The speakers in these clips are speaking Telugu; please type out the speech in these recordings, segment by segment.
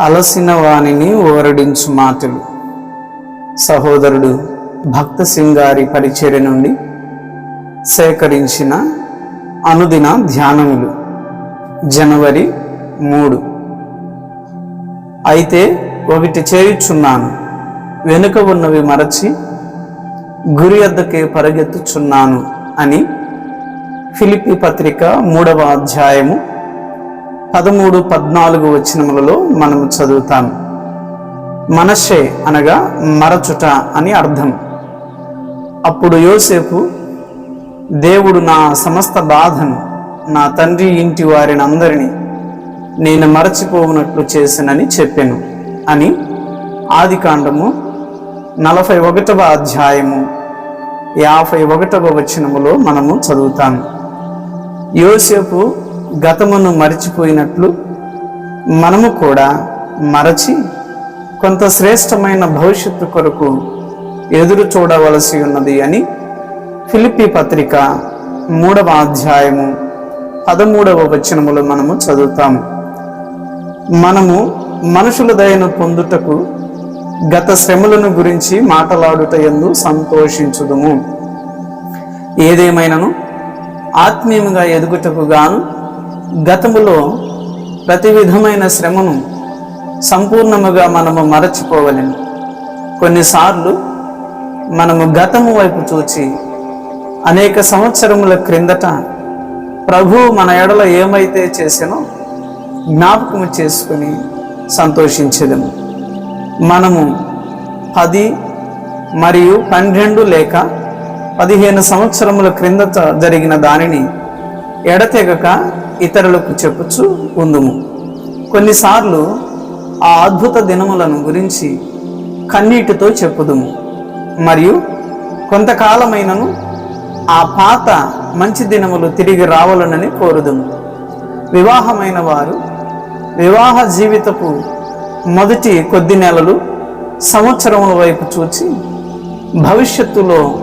అలసిన వాణిని ఓరడించు మాటలు. సహోదరుడు భక్త సింగారి పరిచర్య నుండి సేకరించిన అనుదిన ధ్యానములు. జనవరి మూడు. అయితే ఒకటి చేయుచున్నాను వెనుక ఉన్నవి మరచి గురి అద్దకే పరిగెత్తుచున్నాను అని ఫిలిపి పత్రిక మూడవ అధ్యాయము పదమూడు పద్నాలుగు వచనములలో మనము చదువుతాము మనషే అనగా మరచుట అని అర్థం. అప్పుడు యోసేపు దేవుడు నా సమస్త బాధను నా తండ్రి ఇంటి వారిని అందరినీ నేను మరచిపోవునట్లు చేసినని చెప్పాను అని ఆది కాండము నలభై ఒకటవ అధ్యాయము యాభై ఒకటవ వచనములో మనము చదువుతాము యోసేపు గతమును మరిచిపోయినట్లు మనము కూడా మరచి కొంత శ్రేష్టమైన భవిష్యత్తు కొరకు ఎదురు చూడవలసి ఉన్నది అని ఫిలిపి పత్రిక మూడవ అధ్యాయము పదమూడవ వచనములు మనము చదువుతాము మనము మనుషుల దయను పొందుటకు గత శ్రమలను గురించి మాటలాడుట ఎందు సంతోషించుదుము. ఏదేమైనను? ఆత్మీయంగా ఎదుగుటకు గాను గతములో ప్రతి విధమైన శ్రమను సంపూర్ణముగా మనము మరచిపోవలేము. కొన్నిసార్లు మనము గతము వైపు చూచి అనేక సంవత్సరముల క్రిందట ప్రభు మన ఎడల ఏమైతే చేసానో జ్ఞాపకము చేసుకుని సంతోషించేదము. మనము పది మరియు పన్నెండు లేక పదిహేను సంవత్సరముల క్రిందట జరిగిన దానిని ఎడతెగక ఇతరులకు చెప్పుచు ఉందుము. కొన్నిసార్లు ఆ అద్భుత దినములను గురించి కన్నీటితో చెప్పుదుము. మరియు కొంతకాలమైనను ఆ పాత మంచి దినములు తిరిగి రావాలనని కోరుదుము. వివాహమైన వారు వివాహ జీవితపు మొదటి కొద్ది నెలలు సంవత్సరముల వైపు చూచి భవిష్యత్తులో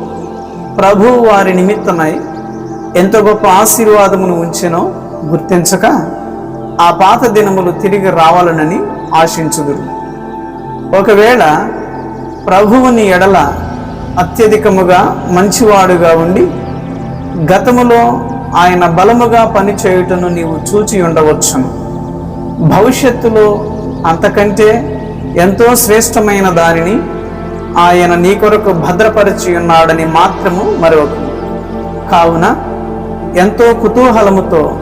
ప్రభువు వారి నిమిత్తమై ఎంత గొప్ప ఆశీర్వాదమును ఉంచెనో గుర్తించక ఆ పాత దినములు తిరిగి రావాలనని ఆశించుదురు. ఒకవేళ ప్రభువుని ఎడల అత్యధికముగా మంచివాడుగా ఉండి గతములో ఆయన బలముగా పనిచేయుటను నీవు చూచి ఉండవచ్చును. భవిష్యత్తులో అంతకంటే ఎంతో శ్రేష్టమైన దానిని ఆయన నీ కొరకు భద్రపరిచి ఉన్నాడని మాత్రము మరొక కావున ఎంతో కుతూహలముతో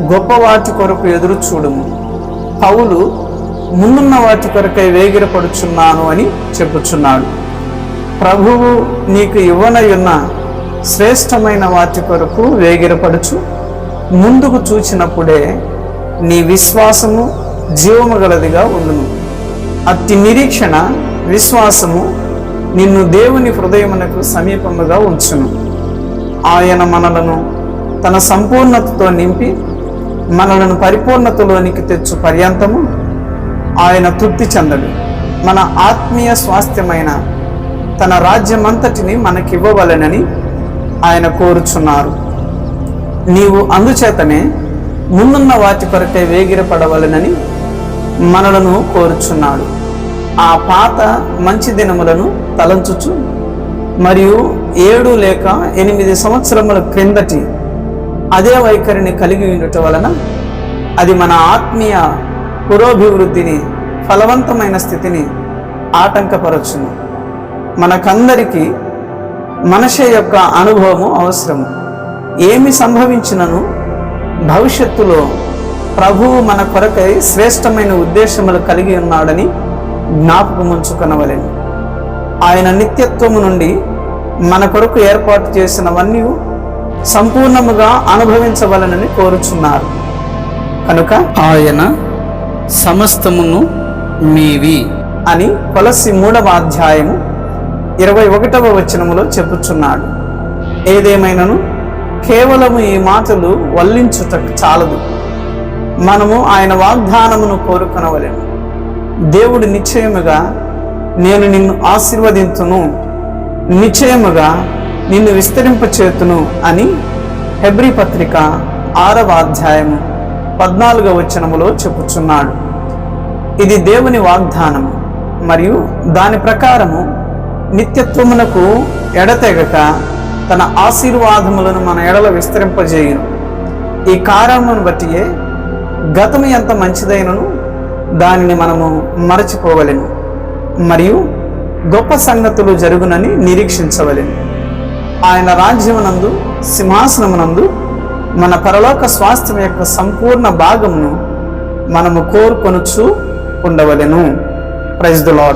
గొప్ప వాటి కొరకు ఎదురు చూడుము. పౌలు ముందున్న వాటి కొరకై వేగిరపడుచున్నాను అని చెప్పుచున్నాడు. ప్రభువు నీకు ఇవ్వనయున్న శ్రేష్టమైన వాటి కొరకు వేగిరపడుచు ముందుకు చూచినప్పుడే నీ విశ్వాసము జీవము గలదిగా ఉండును. అతి నిరీక్షణ విశ్వాసము నిన్ను దేవుని హృదయమునకు సమీపముగా ఉంచును. ఆయన మనలను తన సంపూర్ణతతో నింపి మనలను పరిపూర్ణతలోనికి తెచ్చు పర్యంతము ఆయన తృప్తి చెందడు. మన ఆత్మీయ స్వాస్థ్యమైన తన రాజ్యమంతటిని మనకివ్వవలెనని ఆయన కోరుచున్నారు. నీవు అందుచేతనే ముందున్న వాటి కొరకే వేగిరపడవలెనని మనలను కోరుచున్నాడు. ఆ పాత మంచి దినములను తలంచుచు మరియు ఏడు లేక ఎనిమిది సంవత్సరముల క్రిందటి అదే వైఖరిని కలిగి ఉండటం వలన అది మన ఆత్మీయ పురోభివృద్ధిని ఫలవంతమైన స్థితిని ఆటంకపరచును. మనకందరికీ మనిషి యొక్క అనుభవము అవసరము. ఏమి సంభవించినను భవిష్యత్తులో ప్రభువు మన కొరకై శ్రేష్టమైన ఉద్దేశములు కలిగి ఉన్నాడని జ్ఞాపకముంచుకొనవలెను. ఆయన నిత్యత్వము నుండి మన కొరకు ఏర్పాటు చేసినవన్నీ సంపూర్ణముగా అనుభవించవలనని కోరుచున్నారు. కనుక ఆయన సమస్తమును మీవి అని కొలసి మూడవ అధ్యాయము ఇరవై ఒకటవ వచనములో చెప్పుచున్నాడు. ఏదేమైనను? కేవలము ఈ మాటలు వల్లించుటకు చాలదు. మనము ఆయన వాగ్దానమును కోరుకొనవలేము దేవుడు నిశ్చయముగా నేను నిన్ను ఆశీర్వదింతును. నిశ్చయముగా నిన్ను విస్తరింపచేతును అని హెబ్రి పత్రిక ఆరవ అధ్యాయము పద్నాలుగవ వచనములో చెప్పుచున్నాడు. ఇది దేవుని వాగ్దానము మరియు దాని ప్రకారము నిత్యత్వమునకు ఎడతెగక తన ఆశీర్వాదములను మన ఎడల విస్తరింపజేయును. ఈ కారణమును బట్టియే గతము ఎంత మంచిదైనను దానిని మనము మరచిపోవలెను మరియు గొప్ప సంగతులు జరుగునని నిరీక్షించవలెను. ఆయన రాజ్యమునందు సింహాసనమునందు మన పరలోక స్వాస్థ్యం యొక్క సంపూర్ణ భాగమును మనము కోరుకొనుచు ఉండవలెను. Praise the lord